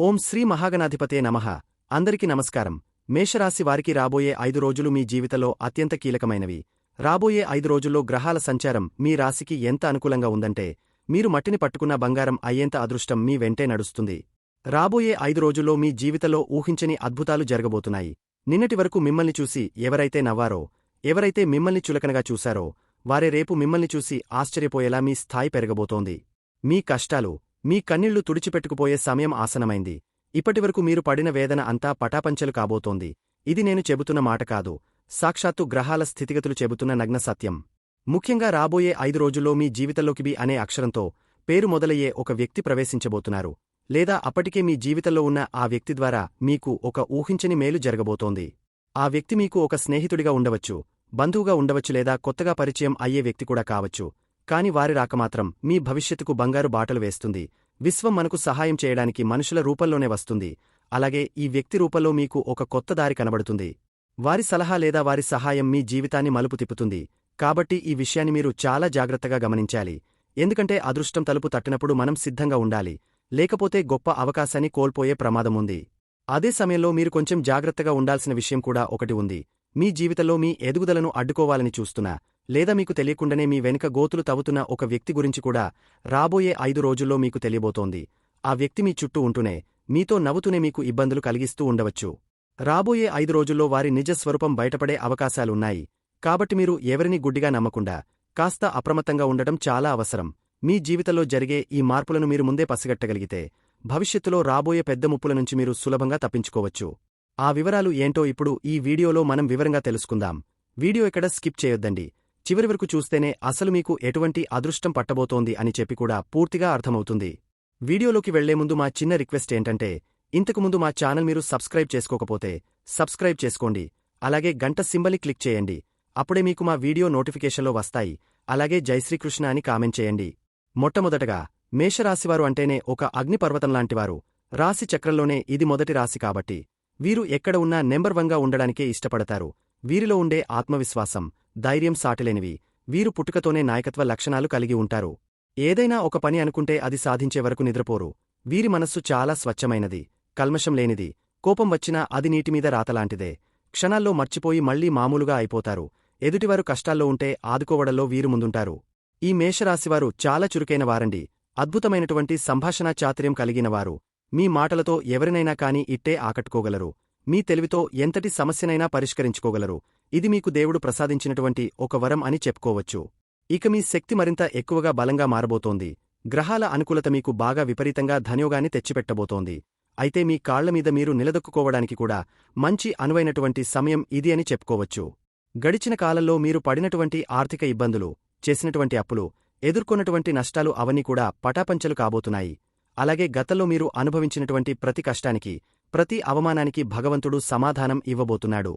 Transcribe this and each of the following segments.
ఓం శ్రీ మహాగణాధిపతే నమః. అందరికి నమస్కారం. మేషరాశి వారికి రాబోయే ఐదు రోజులు మీ జీవితంలో అత్యంత కీలకమైనవి. రాబోయే ఐదు రోజుల్లో గ్రహాల సంచారం మీ రాశికి ఎంత అనుకూలంగా ఉందంటే మీరు మట్టిని పట్టుకున్న బంగారం అయ్యేంత అదృష్టం మీ వెంటే నడుస్తుంది. రాబోయే ఐదు రోజుల్లో మీ జీవితంలో ఊహించని అద్భుతాలు జరగబోతున్నాయి. నిన్నటి వరకు మిమ్మల్ని చూసి ఎవరైతే నవ్వారో ఎవరైతే మిమ్మల్ని చులకనగా చూశారో వారే రేపు మిమ్మల్ని చూసి ఆశ్చర్యపోయేలా మీ స్థాయి పెరగబోతోంది. మీ కష్టాలు మీ కన్నీళ్ళు తుడిచిపెట్టుకుపోయే సమయం ఆసనమైంది. ఇప్పటివరకు మీరు పడిన వేదన అంతా పటాపంచలు కాబోతోంది. ఇది నేను చెబుతున్న మాట కాదు. సాక్షాత్తు గ్రహాల స్థితిగతులు చెబుతున్న నగ్న సత్యం. ముఖ్యంగా రాబోయే ఐదు రోజుల్లో మీ జీవితంలోకి బి అనే అక్షరంతో పేరు మొదలయ్యే ఒక వ్యక్తి ప్రవేశించబోతున్నారు. లేదా అప్పటికే మీ జీవితంలో ఉన్న ఆ వ్యక్తి ద్వారా మీకు ఒక ఊహించని మేలు జరగబోతోంది. ఆ వ్యక్తి మీకు ఒక స్నేహితుడిగా ఉండవచ్చు బంధువుగా ఉండవచ్చు లేదా కొత్తగా పరిచయం అయ్యే వ్యక్తి కూడా కావచ్చు. కాని వారి రాకమాత్రం మీ భవిష్యత్తుకు బంగారు బాటలు వేస్తుంది. విశ్వం మనకు సహాయం చేయడానికి మనుషుల రూపంలోనే వస్తుంది. అలాగే ఈ వ్యక్తి రూపంలో మీకు ఒక కొత్త దారి కనబడుతుంది. వారి సలహా లేదా వారి సహాయం మీ జీవితాన్ని మలుపు తిప్పుతుంది. కాబట్టి ఈ విషయాన్ని మీరు చాలా జాగ్రత్తగా గమనించాలి. ఎందుకంటే అదృష్టం తలుపు తట్టినప్పుడు మనం సిద్ధంగా ఉండాలి. లేకపోతే గొప్ప అవకాశాన్ని కోల్పోయే ప్రమాదముంది అదే సమయంలో మీరు కొంచెం జాగ్రత్తగా ఉండాల్సిన విషయం కూడా ఒకటి ఉంది. మీ జీవితంలో మీ ఎదుగుదలను అడ్డుకోవాలని చూస్తున్నా. లేదా మీకు తెలియకుండానే మీ వెనుక గోతులు తవ్వుతున్న ఒక వ్యక్తి గురించి కూడా రాబోయే ఐదు రోజుల్లో మీకు తెలియబోతోంది. ఆ వ్యక్తి మీ చుట్టూ ఉంటూనే మీతో నవ్వుతూనే మీకు ఇబ్బందులు కలిగిస్తూ ఉండవచ్చు. రాబోయే ఐదు రోజుల్లో వారి నిజ స్వరూపం బయటపడే అవకాశాలున్నాయి. కాబట్టి మీరు ఎవరిని గుడ్డిగా నమ్మకుండా కాస్త అప్రమత్తంగా ఉండటం చాలా అవసరం. మీ జీవితంలో జరిగే ఈ మార్పులను మీరు ముందే పసిగట్టగలిగితే భవిష్యత్తులో రాబోయే పెద్ద ముప్పుల నుంచి మీరు సులభంగా తప్పించుకోవచ్చు. ఆ వివరాలు ఏంటో ఇప్పుడు ఈ వీడియోలో మనం వివరంగా తెలుసుకుందాం. వీడియో ఇక్కడ స్కిప్ చేయొద్దండి. చివరి వరకు చూస్తేనే అసలు మీకు ఎటువంటి అదృష్టం పట్టబోతోంది అని చెప్పి కూడా పూర్తిగా అర్థమవుతుంది. వీడియోలోకి వెళ్ళే ముందు మా చిన్న రిక్వెస్ట్ ఏంటంటే ఇంతకుముందు మా ఛానల్ మీరు సబ్స్క్రైబ్ చేసుకోకపోతే సబ్స్క్రైబ్ చేసుకోండి. అలాగే గంట సింబలి క్లిక్ చేయండి. అప్పుడే మీకు మా వీడియో నోటిఫికేషన్లో వస్తాయి. అలాగే జైశ్రీకృష్ణ అని కామెంట్ చేయండి. మొట్టమొదటగా మేషరాశివారు అంటేనే ఒక అగ్నిపర్వతంలాంటివారు రాశి చక్రంలోనే ఇది మొదటి రాశి కాబట్టి. వీరు ఎక్కడ ఉన్నా నెంబర్ వన్గా ఉండడానికే ఇష్టపడతారు. వీరిలో ఉండే ఆత్మవిశ్వాసం. ధైర్యం సాటిలేనివి. వీరు పుట్టుకతోనే నాయకత్వ లక్షణాలు కలిగి ఉంటారు. ఏదైనా ఒక పని అనుకుంటే అది సాధించే వరకు నిద్రపోరు. వీరి మనస్సు చాలా స్వచ్ఛమైనది. కల్మషం లేనిది. కోపం వచ్చినా అది నీటిమీద రాతలాంటిదే. క్షణాల్లో మర్చిపోయి మళ్ళీ మామూలుగా అయిపోతారు. ఎదుటివారు కష్టాల్లో ఉంటే ఆదుకోవడంలో వీరు ముందుంటారు. ఈ మేషరాశివారు చాలా చురుకైన వారండి. అద్భుతమైనటువంటి సంభాషణా చాతుర్యం కలిగినవారు. మీ మాటలతో ఎవరినైనా కాని ఇట్టే ఆకట్టుకోగలరు. మీ తెలివితో ఎంతటి సమస్యనైనా పరిష్కరించుకోగలరు. ఇది మీకు దేవుడు ప్రసాదించినటువంటి ఒక వరం అని చెప్పుకోవచ్చు. ఇక మీ శక్తి మరింత ఎక్కువగా బలంగా మారబోతోంది. గ్రహాల అనుకూలత మీకు బాగా విపరీతంగా ధన్యోగాన్ని తెచ్చిపెట్టబోతోంది. అయితే మీ కాళ్ళమీద మీరు నిలదొక్కుకోవడానికి కూడా మంచి అనువైనటువంటి సమయం ఇది అని చెప్పుకోవచ్చు. గడిచిన కాలంలో మీరు పడినటువంటి ఆర్థిక ఇబ్బందులు చేసినటువంటి అప్పులు ఎదుర్కొన్నటువంటి నష్టాలు అవన్నీ కూడా పటాపంచలు కాబోతున్నాయి. అలాగే గతంలో మీరు అనుభవించినటువంటి ప్రతి కష్టానికి ప్రతి అవమానానికి భగవంతుడు సమాధానం ఇవ్వబోతున్నాడు.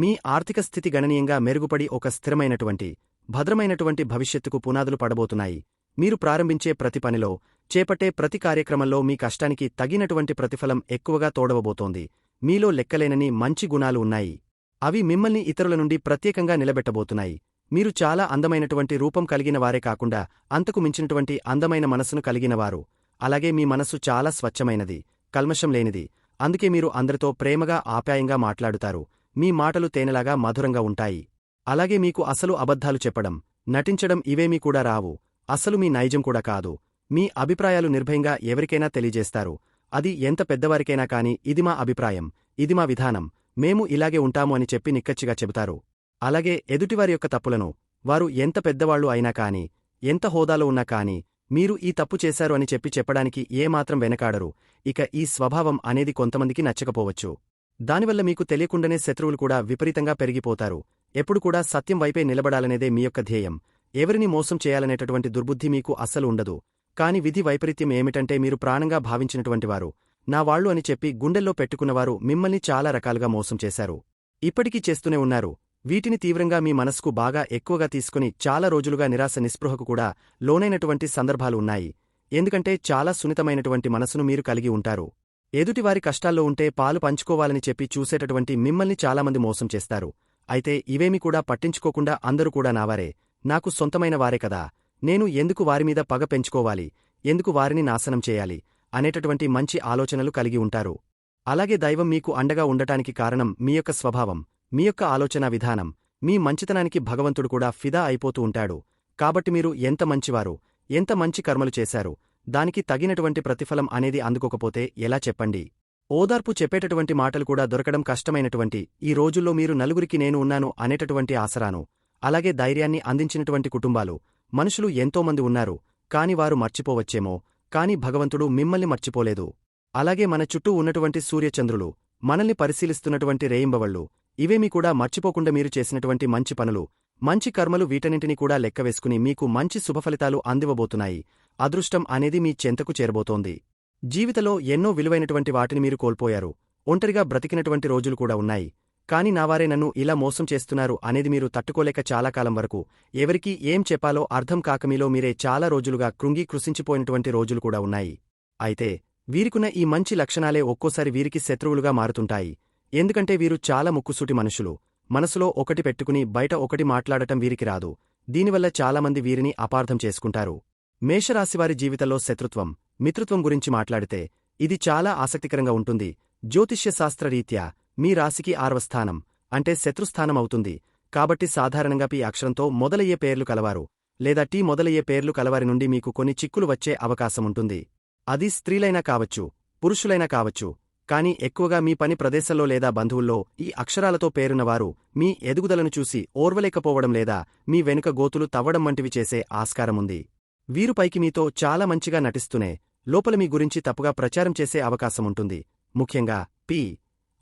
మీ ఆర్థిక స్థితి గణనీయంగా మెరుగుపడి ఒక స్థిరమైనటువంటి భద్రమైనటువంటి భవిష్యత్తుకు పునాదులు పడబోతున్నాయి. మీరు ప్రారంభించే ప్రతి పనిలో చేపట్టే ప్రతి కార్యక్రమంలో మీ కష్టానికి తగినటువంటి ప్రతిఫలం ఎక్కువగా తోడవబోతోంది. మీలో లెక్కలేనని మంచి గుణాలు ఉన్నాయి. అవి మిమ్మల్ని ఇతరుల నుండి ప్రత్యేకంగా నిలబెట్టబోతున్నాయి. మీరు చాలా అందమైనటువంటి రూపం కలిగిన వారే కాకుండా అంతకు మించినటువంటి అందమైన మనసును కలిగినవారు అలాగే మీ మనస్సు చాలా స్వచ్ఛమైనది కల్మషం లేనిది. అందుకే మీరు అందరితో ప్రేమగా ఆప్యాయంగా మాట్లాడుతారు. మీ మాటలు తేనెలాగా మధురంగా ఉంటాయి. అలాగే మీకు అసలు అబద్ధాలు చెప్పడం నటించడం ఇవేమీ కూడా రావు. అసలు మీ నైజం కూడా కాదు. మీ అభిప్రాయాలు నిర్భయంగా ఎవరికైనా తెలియజేస్తారు. అది ఎంత పెద్దవారికైనా కాని ఇది మా అభిప్రాయం ఇది మా విధానం. మేము ఇలాగే ఉంటాము అని చెప్పి నిక్కచ్చిగా చెబుతారు. అలాగే ఎదుటివారి యొక్క తప్పులను వారు ఎంత పెద్దవాళ్ళు అయినా కాని ఎంత హోదాలో ఉన్నా కాని మీరు ఈ తప్పు చేశారు అని చెప్పి చెప్పడానికి ఏమాత్రం వెనకాడరు. ఇక ఈ స్వభావం అనేది కొంతమందికి నచ్చకపోవచ్చు. దానివల్ల మీకు తెలియకుండానే శత్రువులు కూడా విపరీతంగా పెరిగిపోతారు. ఎప్పుడు కూడా సత్యం వైపే నిలబడాలనేదే మీ యొక్క ధ్యేయం. ఎవరిని మోసం చేయాలనేటటువంటి దుర్బుద్ధి మీకు అస్సలు ఉండదు. కాని విధి వైపరీత్యం ఏమిటంటే మీరు ప్రాణంగా భావించినటువంటివారు. నా వాళ్ళు అని చెప్పి గుండెల్లో పెట్టుకున్నవారు మిమ్మల్ని చాలా రకాలుగా మోసం చేశారు. ఇప్పటికీ చేస్తూనే ఉన్నారు. వీటిని తీవ్రంగా మీ మనస్కు బాగా ఎక్కువగా తీసుకుని చాలా రోజులుగా నిరాశ నిస్పృహకు కూడా లోనైనటువంటి సందర్భాలు ఉన్నాయి. ఎందుకంటే చాలా సున్నితమైనటువంటి మనసును మీరు కలిగి ఉంటారు. ఎదుటివారి కష్టాల్లో ఉంటే పాలు పంచుకోవాలని చెప్పి చూసేటటువంటి మిమ్మల్ని చాలామంది మోసం చేస్తారు. అయితే ఇవేమి కూడా పట్టించుకోకుండా అందరూ కూడా నావారే. నాకు సొంతమైన వారే కదా. నేను ఎందుకు వారిమీద పగ పెంచుకోవాలి? ఎందుకు వారిని నాశనం చేయాలి? అనేటటువంటి మంచి ఆలోచనలు కలిగి ఉంటారు. అలాగే దైవం మీకు అండగా ఉండటానికి కారణం మీ యొక్క స్వభావం మీ యొక్క ఆలోచనా విధానం. మీ మంచితనానికి భగవంతుడు కూడా ఫిదా అయిపోతూ ఉంటాడు. కాబట్టి మీరు ఎంత మంచివారు ఎంత మంచి కర్మలు చేశారు దానికి తగినటువంటి ప్రతిఫలం అనేది అందుకోకపోతే ఎలా చెప్పండి? ఓదార్పు చెప్పేటటువంటి మాటలు కూడా దొరకడం కష్టమైనటువంటి ఈ రోజుల్లో మీరు నలుగురికి నేను ఉన్నాను అనేటటువంటి ఆసరాను అలాగే ధైర్యాన్ని అందించినటువంటి కుటుంబాలు మనుషులు ఎంతోమంది ఉన్నారు కాని వారు మర్చిపోవచ్చేమో కాని భగవంతుడు మిమ్మల్ని మర్చిపోలేదు. అలాగే మన చుట్టూ ఉన్నటువంటి సూర్యచంద్రులు మనల్ని పరిశీలిస్తున్నటువంటి రేయింబవళ్ళు ఇవేమీ కూడా మర్చిపోకుండా మీరు చేసినటువంటి మంచి పనులు మంచి కర్మలు వీటన్నింటినీ కూడా లెక్కవేసుకుని మీకు మంచి శుభఫలితాలు అందివబోతున్నాయి అదృష్టం అనేది మీ చెంతకు చేరబోతోంది. జీవితలో ఎన్నో విలువైనటువంటి వాటిని మీరు కోల్పోయారు. ఒంటరిగా బ్రతికినటువంటి రోజులు కూడా ఉన్నాయి. కాని నావారే నన్ను ఇలా మోసం చేస్తున్నారు అనేది మీరు తట్టుకోలేక చాలా కాలం వరకు. ఎవరికీ ఏం చెప్పాలో అర్థం కాక మీలో మీరే చాలా రోజులుగా కృంగి కృషించిపోయినటువంటి రోజులు కూడా ఉన్నాయి. అయితే వీరికున్న ఈ మంచి లక్షణాలే ఒక్కోసారి వీరికి శత్రువులుగా మారుతుంటాయి. ఎందుకంటే వీరు చాలా ముక్కుసూటి మనుషులు. మనసులో ఒకటి పెట్టుకుని బయట ఒకటి మాట్లాడటం వీరికి రాదు. దీనివల్ల చాలామంది వీరిని అపార్థం చేసుకుంటారు. మేషరాశివారి జీవితంలో శత్రుత్వం మిత్రుత్వం గురించి మాట్లాడితే ఇది చాలా ఆసక్తికరంగా ఉంటుంది. జ్యోతిష్య శాస్త్రరీత్యా మీ రాశికి ఆరవ స్థానం అంటే శత్రుస్థానం అవుతుంది. కాబట్టి సాధారణంగా పి అక్షరంతో మొదలయ్యే పేర్లు కలవారు లేదా టీ మొదలయ్యే పేర్లు కలవారి నుండి మీకు కొన్ని చిక్కులు వచ్చే అవకాశముంటుంది అది స్త్రీలైనా కావచ్చు పురుషులైనా కావచ్చు కానీ ఎక్కువగా మీ పని ప్రదేశంలో లేదా బంధువుల్లో ఈ అక్షరాలతో పేరున్నవారు మీ ఎదుగుదలను చూసి ఓర్వలేకపోవడం లేదా మీ వెనుక గోతులు తవ్వడం వంటివి చేసే ఆస్కారముంది. వీరు పైకి మీతో చాలా మంచిగా నటిస్తూనే లోపల మీ గురించి తప్పుగా ప్రచారం చేసే అవకాశముంటుంది. ముఖ్యంగా పి.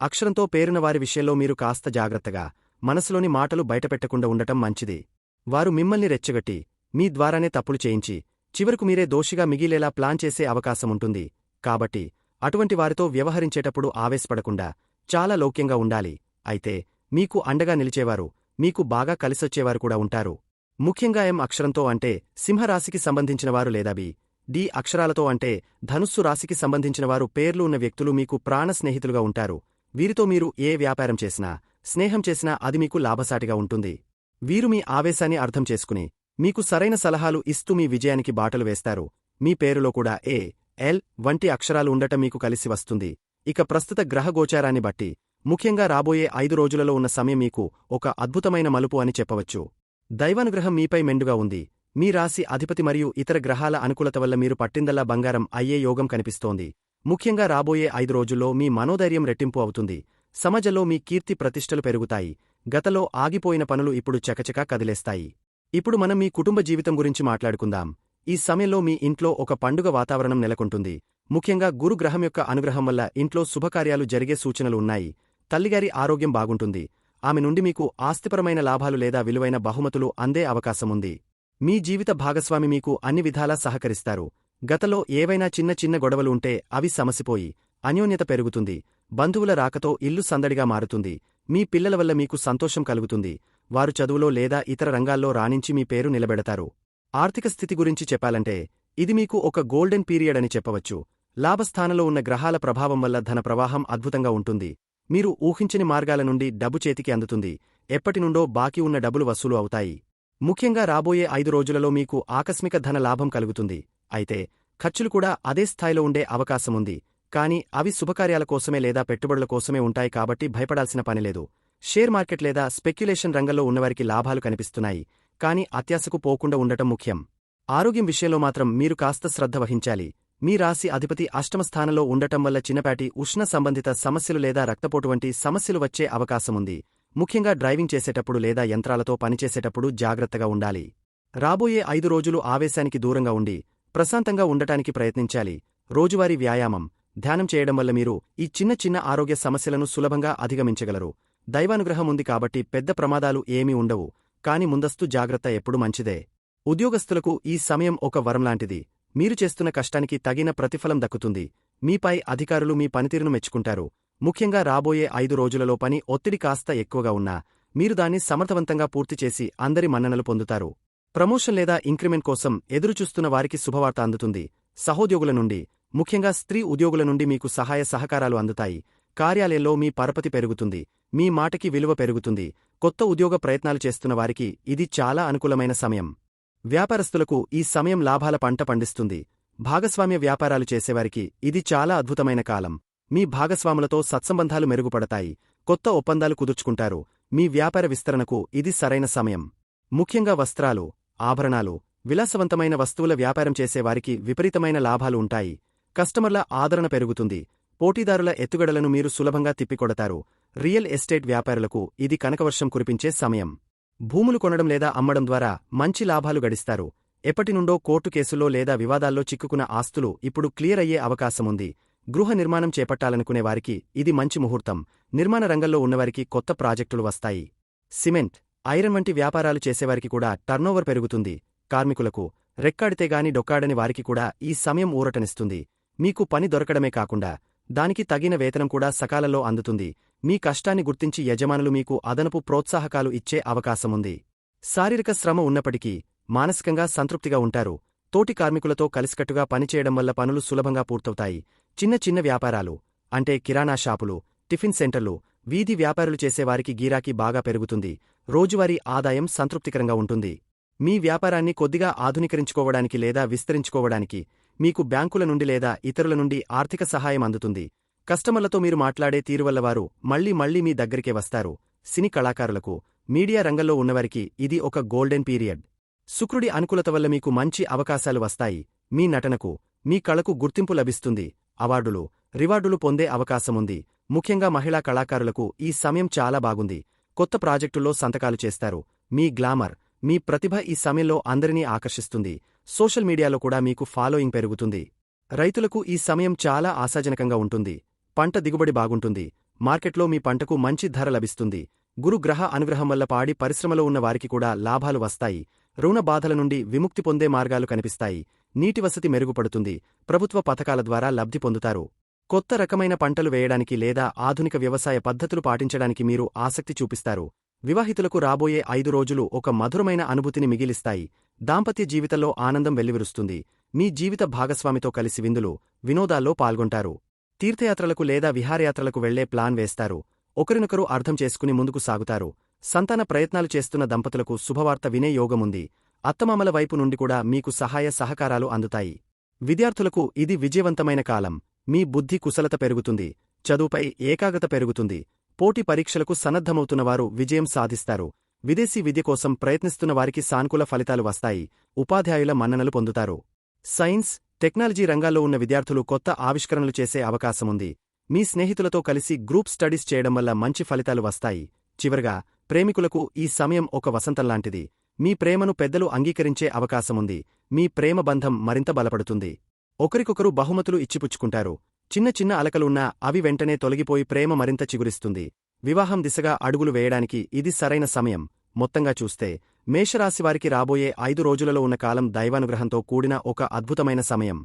అక్షరంతో పేరున వారి విషయంలో మీరు కాస్త జాగ్రత్తగా మనసులోని మాటలు బయటపెట్టకుండా ఉండటం మంచిది. వారు మిమ్మల్ని రెచ్చగట్టి మీ ద్వారానే తప్పులు చేయించి చివరకు మీరే దోషిగా మిగిలేలా ప్లాన్ చేసే అవకాశముంటుంది. కాబట్టి అటువంటి వారితో వ్యవహరించేటప్పుడు ఆవేశపడకుండా చాలా లౌక్యంగా ఉండాలి. అయితే మీకు అండగా నిలిచేవారు మీకు బాగా కలిసొచ్చేవారు కూడా ఉంటారు. ముఖ్యంగా ఎం అక్షరంతో అంటే సింహరాశికి సంబంధించినవారు లేదా బి. డి. అక్షరాలతో అంటే ధనుస్సు రాశికి సంబంధించినవారు పేర్లు ఉన్న వ్యక్తులు మీకు ప్రాణ స్నేహితులుగా ఉంటారు. వీరితో మీరు ఏ వ్యాపారం చేసినా స్నేహం చేసినా అది మీకు లాభసాటిగా ఉంటుంది. వీరు మీ ఆవేశాన్ని అర్థం చేసుకుని మీకు సరైన సలహాలు ఇస్తూ మీ విజయానికి బాటలు వేస్తారు. మీ పేరులో కూడా ఏ ఎల్ వంటి అక్షరాలు ఉండటం మీకు కలిసి వస్తుంది. ఇక ప్రస్తుత గ్రహగోచారాన్ని బట్టి ముఖ్యంగా రాబోయే ఐదు రోజులలో ఉన్న సమయం మీకు ఒక అద్భుతమైన మలుపు అని చెప్పవచ్చు. దైవానుగ్రహం మీపై మెండుగా ఉంది. మీ రాశి అధిపతి మరియు ఇతర గ్రహాల అనుకూలత వల్ల మీరు పట్టిందల్లా బంగారం అయ్యే యోగం కనిపిస్తోంది. ముఖ్యంగా రాబోయే ఐదు రోజుల్లో మీ మనోధైర్యం రెట్టింపు అవుతుంది. సమాజంలో మీ కీర్తి ప్రతిష్టలు పెరుగుతాయి. గతలో ఆగిపోయిన పనులు ఇప్పుడు చకచకా కదిలేస్తాయి. ఇప్పుడు మనం మీ కుటుంబ జీవితం గురించి మాట్లాడుకుందాం. ఈ సమయంలో మీ ఇంట్లో ఒక పండుగ వాతావరణం నెలకొంటుంది. ముఖ్యంగా గురుగ్రహం యొక్క అనుగ్రహం వల్ల ఇంట్లో శుభకార్యాలు జరిగే సూచనలు ఉన్నాయి. తల్లిగారి ఆరోగ్యం బాగుంటుంది. ఆమె నుండి మీకు ఆస్తిపరమైన లాభాలు లేదా విలువైన బహుమతులు అందే అవకాశముంది. మీ జీవిత భాగస్వామి మీకు అన్ని విధాలా సహకరిస్తారు. గతలో ఏవైనా చిన్న చిన్న గొడవలు ఉంటే అవి సమసిపోయి అన్యోన్యత పెరుగుతుంది బంధువుల రాకతో ఇల్లు సందడిగా మారుతుంది మీ పిల్లల వల్ల మీకు సంతోషం కలుగుతుంది వారు చదువులో లేదా ఇతర రంగాల్లో రాణించి మీ పేరు నిలబెడతారు. ఆర్థిక స్థితి గురించి చెప్పాలంటే ఇది మీకు ఒక గోల్డెన్ పీరియడ్ అని చెప్పవచ్చు. లాభస్థానంలో ఉన్న గ్రహాల ప్రభావం వల్ల ధన ప్రవాహం అద్భుతంగా ఉంటుంది. మీరు ఊహించని మార్గాల నుండి డబ్బు చేతికి అందుతుంది. ఎప్పటినుండో బాకీ ఉన్న డబ్బులు వసూలు అవుతాయి. ముఖ్యంగా రాబోయే ఐదు రోజులలో మీకు ఆకస్మిక ధన లాభం కలుగుతుంది. అయితే ఖర్చులు కూడా అదే స్థాయిలో ఉండే అవకాశముంది కానీ అవి శుభకార్యాల కోసమే లేదా పెట్టుబడుల కోసమే ఉంటాయి కాబట్టి భయపడాల్సిన పనిలేదు షేర్ మార్కెట్ లేదా స్పెక్యులేషన్ రంగంలో ఉన్నవారికి లాభాలు కనిపిస్తున్నాయి. కానీ అత్యాశకు పోకుండా ఉండటం ముఖ్యం. ఆరోగ్యం విషయంలో మాత్రం మీరు కాస్త శ్రద్ధ వహించాలి. మీ రాశి అధిపతి అష్టమ స్థానంలో ఉండటం వల్ల చిన్నపాటి ఉష్ణ సంబంధిత సమస్యలు లేదా రక్తపోటు వంటి సమస్యలు వచ్చే అవకాశముంది. ముఖ్యంగా డ్రైవింగ్ చేసేటప్పుడు లేదా యంత్రాలతో పనిచేసేటప్పుడు జాగ్రత్తగా ఉండాలి. రాబోయే ఐదు రోజులు ఆవేశానికి దూరంగా ఉండి ప్రశాంతంగా ఉండటానికి ప్రయత్నించాలి. రోజువారీ వ్యాయామం ధ్యానం చేయడం వల్ల మీరు ఈ చిన్న చిన్న ఆరోగ్య సమస్యలను సులభంగా అధిగమించగలరు. దైవానుగ్రహం ఉంది కాబట్టి పెద్ద ప్రమాదాలు ఏమీ ఉండవు కాని ముందస్తు జాగ్రత్త ఎప్పుడు మంచిదే. ఉద్యోగస్తులకు ఈ సమయం ఒక వరంలాంటిది మీరు చేస్తున్న కష్టానికి తగిన ప్రతిఫలం దక్కుతుంది. మీపై అధికారులు మీ పనితీరును మెచ్చుకుంటారు. ముఖ్యంగా రాబోయే ఐదు రోజులలో పని ఒత్తిడి కాస్త ఎక్కువగా ఉన్నా మీరు దాన్ని సమర్థవంతంగా పూర్తి చేసి అందరి మన్ననలు పొందుతారు. ప్రమోషన్ లేదా ఇంక్రిమెంట్ కోసం ఎదురుచూస్తున్న వారికి శుభవార్త అందుతుంది. సహోద్యోగుల నుండి ముఖ్యంగా స్త్రీ ఉద్యోగుల నుండి మీకు సహాయ సహకారాలు అందుతాయి. కార్యాలయంలో మీ పరపతి పెరుగుతుంది. మీ మాటకి విలువ పెరుగుతుంది. కొత్త ఉద్యోగ ప్రయత్నాలు చేస్తున్న వారికి ఇది చాలా అనుకూలమైన సమయం. వ్యాపారస్తులకు ఈ సమయం లాభాల పంట పండిస్తుంది. భాగస్వామ్య వ్యాపారాలు చేసేవారికి ఇది చాలా అద్భుతమైన కాలం. మీ భాగస్వాములతో సత్సంబంధాలు మెరుగుపడతాయి. కొత్త ఒప్పందాలు కుదుర్చుకుంటారు. మీ వ్యాపార విస్తరణకు ఇది సరైన సమయం. ముఖ్యంగా వస్త్రాలు ఆభరణాలు విలాసవంతమైన వస్తువుల వ్యాపారం చేసేవారికి విపరీతమైన లాభాలు ఉంటాయి. కస్టమర్ల ఆదరణ పెరుగుతుంది. పోటీదారుల ఎత్తుగడలను మీరు సులభంగా తిప్పికొడతారు. రియల్ ఎస్టేట్ వ్యాపారులకు ఇది కనకవర్షం కురిపించే సమయం. భూములు కొనడం లేదా అమ్మడం ద్వారా మంచి లాభాలు గడిస్తారు. ఎప్పటినుండో కోర్టు కేసుల్లో లేదా వివాదాల్లో చిక్కుకున్న ఆస్తులు ఇప్పుడు క్లియర్ అయ్యే అవకాశముంది. గృహ నిర్మాణం చేపట్టాలనుకునే వారికి ఇది మంచి ముహూర్తం. నిర్మాణ రంగంలో ఉన్నవారికి కొత్త ప్రాజెక్టులు వస్తాయి. సిమెంట్ ఐరన్ వంటి వ్యాపారాలు చేసేవారికి కూడా టర్నోవర్ పెరుగుతుంది. కార్మికులకు రెక్కాడితే గాని డొక్కాడని వారికి కూడా ఈ సమయం ఊరటనిస్తుంది. మీకు పని దొరకడమే కాకుండా దానికి తగిన వేతనం కూడా సకాలంలో అందుతుంది. మీ కష్టాన్ని గుర్తించి యజమానులు మీకు అదనపు ప్రోత్సాహకాలు ఇచ్చే అవకాశముంది. శారీరక శ్రమ ఉన్నప్పటికీ మానసికంగా సంతృప్తిగా ఉంటారు. తోటి కార్మికులతో కలిసికట్టుగా పనిచేయడం వల్ల పనులు సులభంగా పూర్తవుతాయి. చిన్న చిన్న వ్యాపారాలు అంటే కిరాణా షాపులు టిఫిన్ సెంటర్లు వీధి వ్యాపారులు చేసేవారికి గీరాకీ బాగా పెరుగుతుంది. రోజువారీ ఆదాయం సంతృప్తికరంగా ఉంటుంది. మీ వ్యాపారాన్ని కొద్దిగా ఆధునీకరించుకోవడానికి లేదా విస్తరించుకోవడానికి మీకు బ్యాంకుల నుండి లేదా ఇతరుల నుండి ఆర్థిక సహాయం అందుతుంది. కస్టమర్లతో మీరు మాట్లాడే తీరువల్ల వారు మళ్ళీ మళ్ళీ మీ దగ్గరికే వస్తారు. సినీ కళాకారులకు మీడియా రంగంలో ఉన్నవారికి ఇది ఒక గోల్డెన్ పీరియడ్. శుక్రుడి అనుకూలత వల్ల మీకు మంచి అవకాశాలు వస్తాయి. మీ నటనకు మీ కళకు గుర్తింపు లభిస్తుంది. అవార్డులు రివార్డులు పొందే అవకాశముంది. ముఖ్యంగా మహిళా కళాకారులకు ఈ సమయం చాలా బాగుంది. కొత్త ప్రాజెక్టుల్లో సంతకాలు చేస్తారు. మీ గ్లామర్ మీ ప్రతిభ ఈ సమయంలో అందరినీ ఆకర్షిస్తుంది. సోషల్ మీడియాలో కూడా మీకు ఫాలోయింగ్ పెరుగుతుంది. రైతులకు ఈ సమయం చాలా ఆశాజనకంగా ఉంటుంది. పంట దిగుబడి బాగుంటుంది. మార్కెట్లో మీ పంటకు మంచి ధర లభిస్తుంది. గురుగ్రహ అనుగ్రహం వల్ల పాడి పరిశ్రమలో ఉన్న వారికి కూడా లాభాలు వస్తాయి. రుణ బాధల నుండి విముక్తి పొందే మార్గాలు కనిపిస్తాయి. నీటి వసతి మెరుగుపడుతుంది. ప్రభుత్వ పథకాల ద్వారా లబ్ధి పొందుతారు. కొత్త రకమైన పంటలు వేయడానికి లేదా ఆధునిక వ్యవసాయ పద్ధతులు పాటించడానికి మీరు ఆసక్తి చూపిస్తారు. వివాహితులకు రాబోయే ఐదు రోజులు ఒక మధురమైన అనుభూతిని మిగిలిస్తాయి. దాంపత్య జీవితంలో ఆనందం వెల్లివిరుస్తుంది. మీ జీవిత భాగస్వామితో కలిసి విందులు వినోదాల్లో పాల్గొంటారు. తీర్థయాత్రలకు లేదా విహారయాత్రలకు వెళ్ళే ప్లాన్ వేస్తారు. ఒకరినొకరు అర్థం చేసుకుని ముందుకు సాగుతారు. సంతాన ప్రయత్నాలు చేస్తున్న దంపతులకు శుభవార్త వినే యోగముంది. అత్తమామల వైపు నుండి కూడా మీకు సహాయ సహకారాలు అందుతాయి. విద్యార్థులకు ఇది విజయవంతమైన కాలం. మీ బుద్ధి కుశలత పెరుగుతుంది. చదువుపై ఏకాగ్రత పెరుగుతుంది. పోటీ పరీక్షలకు సన్నద్ధమవుతున్నవారు విజయం సాధిస్తారు. విదేశీ విద్య కోసం ప్రయత్నిస్తున్న వారికి సానుకూల ఫలితాలు వస్తాయి. ఉపాధ్యాయుల మన్ననలు పొందుతారు. సైన్స్ టెక్నాలజీ రంగాల్లో ఉన్న విద్యార్థులు కొత్త ఆవిష్కరణలు చేసే అవకాశముంది. మీ స్నేహితులతో కలిసి గ్రూప్ స్టడీస్ చేయడం వల్ల మంచి ఫలితాలు వస్తాయి. చివరగా ప్రేమికులకు ఈ సమయం ఒక వసంతంలాంటిది. మీ ప్రేమను పెద్దలు అంగీకరించే అవకాశముంది. మీ ప్రేమ బంధం మరింత బలపడుతుంది. ఒకరికొకరు బహుమతులు ఇచ్చిపుచ్చుకుంటారు. చిన్న చిన్న అలకలున్నా అవి వెంటనే తొలగిపోయి ప్రేమ మరింత చిగురిస్తుంది. వివాహం దిశగా అడుగులు వేయడానికి ఇది సరైన సమయం. మొత్తంగా చూస్తే మేషరాశివారికి రాబోయే ఐదు రోజులలో ఉన్న కాలం దైవానుగ్రహంతో కూడిన ఒక అద్భుతమైన సమయం.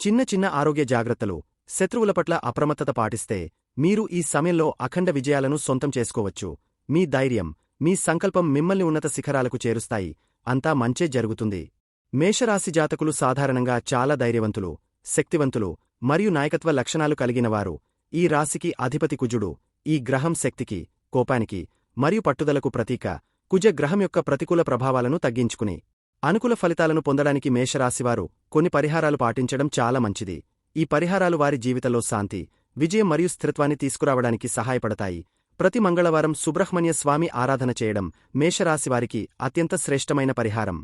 చిన్న చిన్న ఆరోగ్య జాగ్రత్తలు శత్రువుల పట్ల అప్రమత్తత పాటిస్తే మీరు ఈ సమయంలో అఖండ విజయాలను సొంతం చేసుకోవచ్చు. మీ ధైర్యం మీ సంకల్పం మిమ్మల్ని ఉన్నత శిఖరాలకు చేరుస్తాయి. అంతా మంచే జరుగుతుంది. మేషరాశి జాతకులు సాధారణంగా చాలా ధైర్యవంతులు శక్తివంతులు మరియు నాయకత్వ లక్షణాలు కలిగినవారు ఈ రాశికి అధిపతి కుజుడు ఈ గ్రహం శక్తికి కోపానికి మరియు పట్టుదలకు ప్రతీక. కుజ గ్రహం యొక్క ప్రతికూల ప్రభావాలను తగ్గించుకుని. అనుకూల ఫలితాలను పొందడానికి మేషరాశివారు కొన్ని పరిహారాలు పాటించడం చాలా మంచిది. ఈ పరిహారాలు వారి జీవితంలో శాంతి విజయం మరియు స్థిరత్వాన్ని తీసుకురావడానికి సహాయపడతాయి. ప్రతి మంగళవారం సుబ్రహ్మణ్య స్వామి ఆరాధన చేయడం మేషరాశివారికి అత్యంత శ్రేష్టమైన పరిహారం.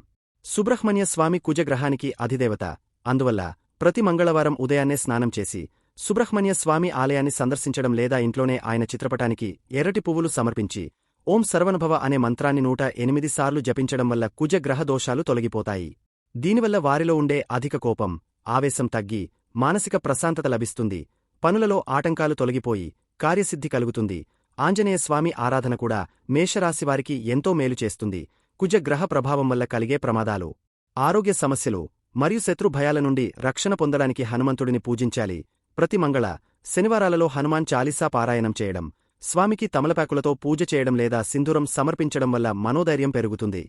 సుబ్రహ్మణ్య స్వామి కుజగ్రహానికి అధిదేవత. అందువల్ల ప్రతి మంగళవారం ఉదయాన్నే స్నానం చేసి సుబ్రహ్మణ్య స్వామి ఆలయాన్ని సందర్శించడం లేదా ఇంట్లోనే ఆయన చిత్రపటానికి ఎర్రటి పువ్వులు సమర్పించి ఓం సర్వనుభవ అనే మంత్రాన్ని నూట ఎనిమిది సార్లు జపించడం వల్ల కుజగ్రహ దోషాలు తొలగిపోతాయి. దీనివల్ల వారిలో ఉండే అధిక కోపం ఆవేశం తగ్గి మానసిక ప్రశాంతత లభిస్తుంది. పనులలో ఆటంకాలు తొలగిపోయి కార్యసిద్ధి కలుగుతుంది. ఆంజనేయస్వామి ఆరాధన కూడా మేషరాశివారికి ఎంతో మేలు చేస్తుంది. కుజగ్రహ ప్రభావం వల్ల కలిగే ప్రమాదాలు. ఆరోగ్య సమస్యలు మరియు శత్రు భయాల నుండి రక్షణ పొందడానికి హనుమంతుడిని పూజించాలి. ప్రతి మంగళ శనివారాలలో హనుమాన్ చాలీసా పారాయణం చేయడం. స్వామికి తమలపాకులతో పూజ చేయడం లేదా సింధూరం సమర్పించడం వల్ల మనోధైర్యం పెరుగుతుంది.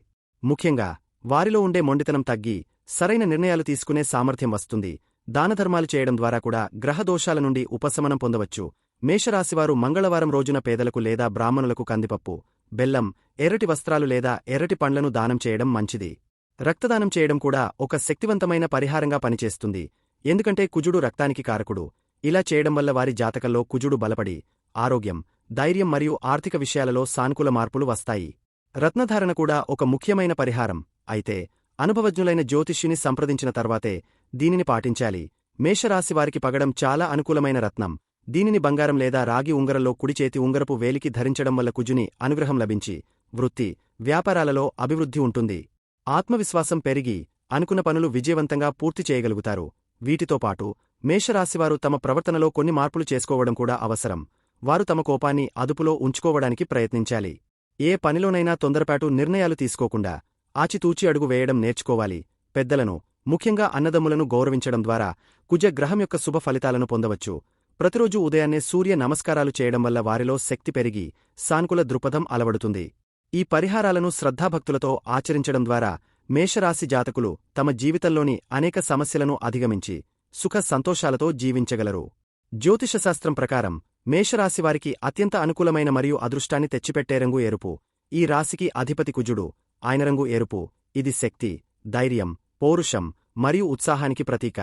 ముఖ్యంగా వారిలో ఉండే మొండితనం తగ్గి సరైన నిర్ణయాలు తీసుకునే సామర్థ్యం వస్తుంది. దానధర్మాలు చేయడం ద్వారా కూడా గ్రహదోషాల నుండి ఉపశమనం పొందవచ్చు. మేషరాశివారు మంగళవారం రోజున పేదలకు లేదా బ్రాహ్మణులకు కందిపప్పు బెల్లం ఎర్రటి వస్త్రాలు లేదా ఎర్రటి పండ్లను దానం చేయడం మంచిది. రక్తదానం చేయడం కూడా ఒక శక్తివంతమైన పరిహారంగా పనిచేస్తుంది. ఎందుకంటే కుజుడు రక్తానికి కారకుడు. ఇలా చేయడం వల్ల వారి జాతకంలో కుజుడు బలపడి ఆరోగ్యం ధైర్యం మరియు ఆర్థిక విషయాలలో సానుకూల మార్పులు వస్తాయి. రత్నధారణ కూడా ఒక ముఖ్యమైన పరిహారం. అయితే అనుభవజ్ఞులైన జ్యోతిష్యుని సంప్రదించిన తర్వాతే దీనిని పాటించాలి. మేషరాశివారికి పగడం చాలా అనుకూలమైన రత్నం. దీనిని బంగారం లేదా రాగి ఉంగరంలో కుడిచేతి ఉంగరపు వేలికి ధరించడం వల్ల కుజుని అనుగ్రహం లభించి వృత్తి వ్యాపారాలలో అభివృద్ధి ఉంటుంది. ఆత్మవిశ్వాసం పెరిగి అనుకున్న పనులు విజయవంతంగా పూర్తి చేయగలుగుతారు. వీటితో పాటు మేషరాశివారు తమ ప్రవర్తనలో కొన్ని మార్పులు చేసుకోవడం కూడా అవసరం. వారు తమ కోపాన్ని అదుపులో ఉంచుకోవడానికి ప్రయత్నించాలి. ఏ పనిలోనైనా తొందరపాటు నిర్ణయాలు తీసుకోకుండా ఆచితూచి అడుగు వేయడం నేర్చుకోవాలి. పెద్దలను ముఖ్యంగా అన్నదమ్ములను గౌరవించడం ద్వారా కుజ గ్రహం యొక్క శుభ ఫలితాలను పొందవచ్చు. ప్రతిరోజూ ఉదయాన్నే సూర్య నమస్కారాలు చేయడం వల్ల వారిలో శక్తి పెరిగి సానుకూల దృక్పథం అలవడుతుంది. ఈ పరిహారాలను శ్రద్ధాభక్తులతో ఆచరించడం ద్వారా మేషరాశి జాతకులు తమ జీవితంలోని అనేక సమస్యలను అధిగమించి సుఖ సంతోషాలతో జీవించగలరు. జ్యోతిషశాస్త్రం ప్రకారం మేషరాశివారికి అత్యంత అనుకూలమైన మరియు అదృష్టాన్ని తెచ్చిపెట్టే రంగు ఎరుపు. ఈ రాశికి అధిపతి కుజుడు ఆయన రంగు ఎరుపు. ఇది శక్తి ధైర్యం పౌరుషం మరియు ఉత్సాహానికి ప్రతీక.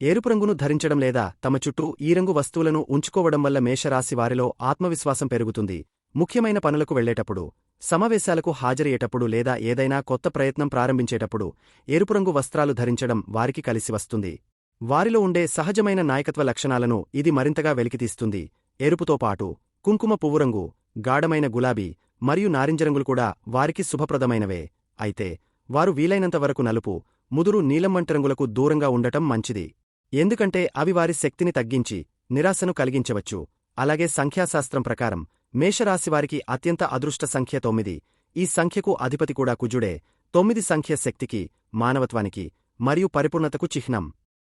ఎరుపు రంగును ధరించడం లేదా తమ చుట్టూ ఈ రంగు వస్తువులను ఉంచుకోవడం వల్ల మేషరాశి వారిలో ఆత్మవిశ్వాసం పెరుగుతుంది. ముఖ్యమైన పనులకు వెళ్ళేటప్పుడు సమావేశాలకు హాజరయ్యేటప్పుడు లేదా ఏదైనా కొత్త ప్రయత్నం ప్రారంభించేటప్పుడు ఎరుపు రంగు వస్త్రాలు ధరించడం వారికి కలిసి వస్తుంది. వారిలో ఉండే సహజమైన నాయకత్వ లక్షణాలను ఇది మరింతగా వెలికితీస్తుంది. ఎరుపుతో పాటు కుంకుమ పువ్వురంగు గాఢమైన గులాబీ మరియు నారింజరంగులు కూడా వారికి శుభప్రదమైనవే. అయితే వారు వీలైనంత వరకు నలుపు ముదురు నీలం రంగులకు దూరంగా ఉండటం మంచిది. ఎందుకంటే అవి వారి శక్తిని తగ్గించి నిరాశను కలిగించవచ్చు. అలాగే సంఖ్యాశాస్త్రం ప్రకారం మేషరాశివారికి అత్యంత అదృష్ట సంఖ్య తొమ్మిది. ఈ సంఖ్యకు అధిపతి కూడా కుజుడే. తొమ్మిది సంఖ్య శక్తికి మానవత్వానికి మరియు పరిపూర్ణతకు చిహ్నం.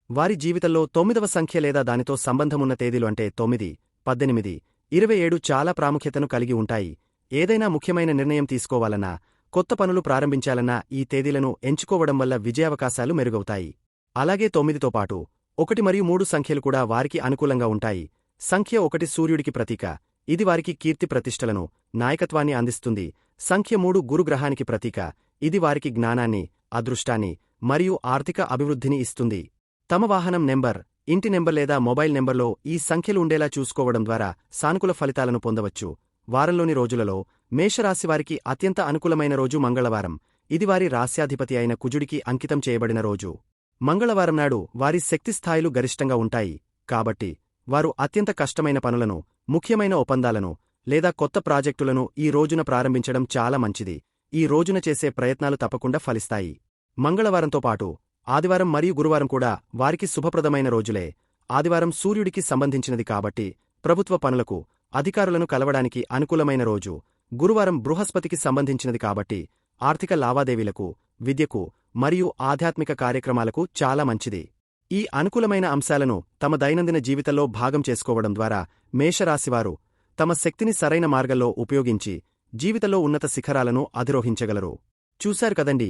వారి జీవితంలో తొమ్మిదవ సంఖ్య లేదా దానితో సంబంధమున్న తేదీలు అంటే తొమ్మిది. పద్దెనిమిది. ఇరవై ఏడు చాలా ప్రాముఖ్యతను కలిగి ఉంటాయి. ఏదైనా ముఖ్యమైన నిర్ణయం తీసుకోవాలన్నా కొత్త పనులు ప్రారంభించాలన్నా ఈ తేదీలను ఎంచుకోవడం వల్ల విజయావకాశాలు మెరుగవుతాయి. అలాగే తొమ్మిదితో పాటు ఒకటి మరియు మూడు సంఖ్యలు కూడా వారికి అనుకూలంగా ఉంటాయి. సంఖ్య ఒకటి సూర్యుడికి ప్రతీక. ఇది వారికి కీర్తి ప్రతిష్టలను నాయకత్వాన్ని అందిస్తుంది. సంఖ్య మూడు గురుగ్రహానికి ప్రతీక. ఇది వారికి జ్ఞానాన్ని అదృష్టాన్ని మరియు ఆర్థిక అభివృద్ధిని ఇస్తుంది. తమ వాహనం నెంబర్ ఇంటి నెంబర్ లేదా మొబైల్ నెంబర్లో ఈ సంఖ్యలు ఉండేలా చూసుకోవడం ద్వారా సానుకూల ఫలితాలను పొందవచ్చు. వారంలోని రోజులలో మేషరాశివారికి అత్యంత అనుకూలమైన రోజు మంగళవారం. ఇది వారి రాస్యాధిపతి అయిన కుజుడికి అంకితం చేయబడిన రోజు. మంగళవారం నాడు వారి శక్తి స్థాయిలు గరిష్టంగా ఉంటాయి. కాబట్టి వారు అత్యంత కష్టమైన పనులను ముఖ్యమైన ఒప్పందాలను లేదా కొత్త ప్రాజెక్టులను ఈ రోజున ప్రారంభించడం చాలా మంచిది. ఈ రోజున చేసే ప్రయత్నాలు తప్పకుండా ఫలిస్తాయి. మంగళవారంతో పాటు ఆదివారం మరియు గురువారం కూడా వారికి శుభప్రదమైన రోజులే. ఆదివారం సూర్యుడికి సంబంధించినది కాబట్టి ప్రభుత్వ పనులకు అధికారులను కలవడానికి అనుకూలమైన రోజు. గురువారం బృహస్పతికి సంబంధించినది కాబట్టి ఆర్థిక లావాదేవీలకు విద్యకు మరియు ఆధ్యాత్మిక కార్యక్రమాలకు చాలా మంచిది. ఈ అనుకూలమైన అంశాలను తమ దైనందిన జీవితంలో భాగం చేసుకోవడం ద్వారా మేషరాశివారు తమ శక్తిని సరైన మార్గంలో ఉపయోగించి జీవితంలో ఉన్నత శిఖరాలను అధిరోహించగలరు. చూశారు కదండి?